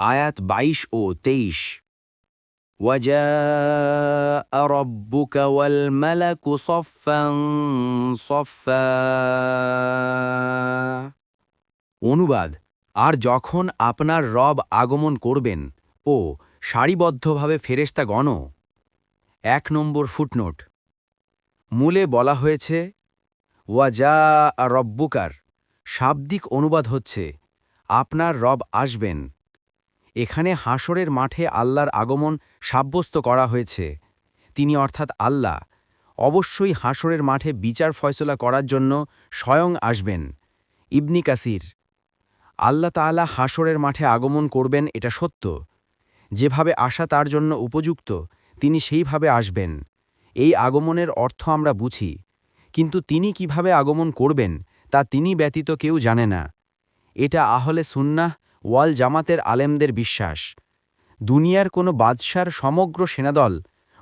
আয়াত বাইশ ও তেইশ وجاء ربك والملك صفا صفا অনুবাদ আর যখন আপনার রব আগমন করবেন ও সারিবদ্ধভাবে ফেরেস্তা গণ এক নম্বর ফুটনোট মূলে বলা হয়েছে ওয়াজা রব্বুকার শাব্দিক অনুবাদ হচ্ছে আপনার রব আসবেন এখানে হাসরের মাঠে আল্লাহর আগমন সাব্যস্ত করা হয়েছে। তিনি অর্থাৎ আল্লাহ। অবশ্যই হাসরের মাঠে বিচার ফয়সলা করার জন্য স্বয়ং আসবেন। ইবনি কাসির। আল্লাহ তাআলা হাসরের মাঠে আগমন করবেন এটা সত্য। যেভাবে আসা তার জন্য উপযুক্ত, তিনি সেইভাবে আসবেন। এই আগমনের অর্থ আমরা বুঝি। কিন্তু তিনি কীভাবে আগমন করবেন, তা তিনি ব্যতীত কেউ জানে না। এটা আহলে সুন্নাহ ওয়াল জামাতের আলেমদের বিশ্বাস দুনিয়ার কোনো বাদশার সমগ্র সেনাদল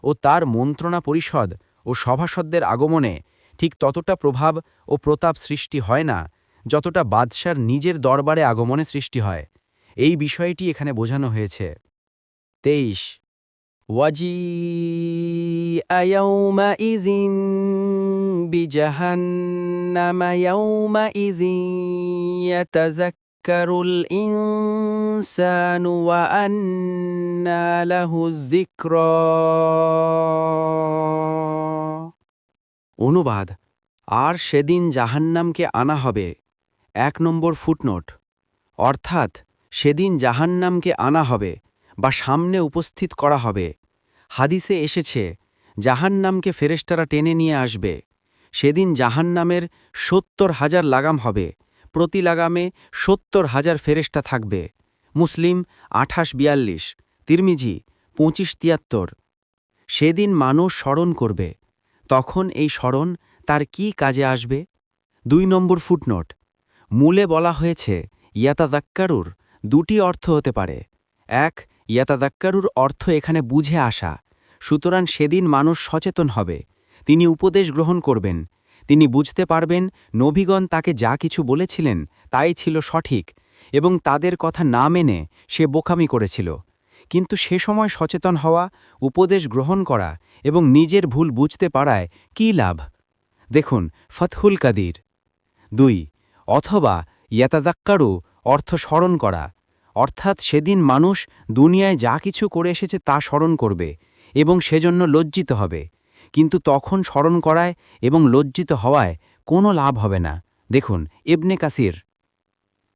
ও তার মন্ত্রণা পরিষদ ও সভাসদদের আগমনে ঠিক ততটা প্রভাব ও প্রতাপ সৃষ্টি হয় না যতটা বাদশার নিজের দরবারে আগমনে সৃষ্টি হয় এই বিষয়টি এখানে বোঝানো হয়েছে তেইশ وجيء يومئذ بجهنم يومئذ يتذكر ইয়াদাক্কারুল ইনসানু ওয়া আন্না অনুবাদ, আর সেদিন জাহান্নামকে আনা হবে। এক নম্বর ফুটনোট, অর্থাৎ সেদিন জাহান্নামকে আনা হবে বা সামনে উপস্থিত করা হবে। হাদিসে এসেছে, জাহান্নামকে ফেরেস্তারা টেনে নিয়ে আসবে। সেদিন জাহান্নামের সত্তর হাজার লাগাম হবে। প্রতি লাগামে সত্তর হাজার ফেরেশতা থাকবে। মুসলিম আঠাশ বিয়াল্লিশ, তিরমিজি পঁচিশ তিয়াত্তর। সেদিন মানুষ স্মরণ করবে। তখন এই স্মরণ তার কি কাজে আসবে? দুই নম্বর ফুটনোট। মূলে বলা হয়েছে, ইয়াতাদাক্কারুর দুটি অর্থ হতে পারে। এক, ইয়াতাদাক্কারুর অর্থ এখানে বুঝে আসা। সুতরাং সেদিন মানুষ সচেতন হবে। তিনি উপদেশ গ্রহণ করবেন। তিনি বুঝতে পারবেন, নবীগণ তাকে যা কিছু বলেছিলেন তাই ছিল সঠিক এবং তাদের কথা না মেনে সে বোকামি করেছিল। কিন্তু সে সময় সচেতন হওয়া, উপদেশ গ্রহণ করা এবং নিজের ভুল বুঝতে পারায় কী লাভ? দেখুন, ফতহুল কাদির। দুই, অথবা ইয়াতাদাক্কারু অর্থ স্মরণ করা। অর্থাৎ সেদিন মানুষ দুনিয়ায় যা কিছু করে এসেছে তা স্মরণ করবে এবং সেজন্য লজ্জিত হবে। কিন্তু তখন স্মরণ করায় এবং লজ্জিত হওয়ায় কোনো লাভ হবে না। দেখুন এবনে কাসির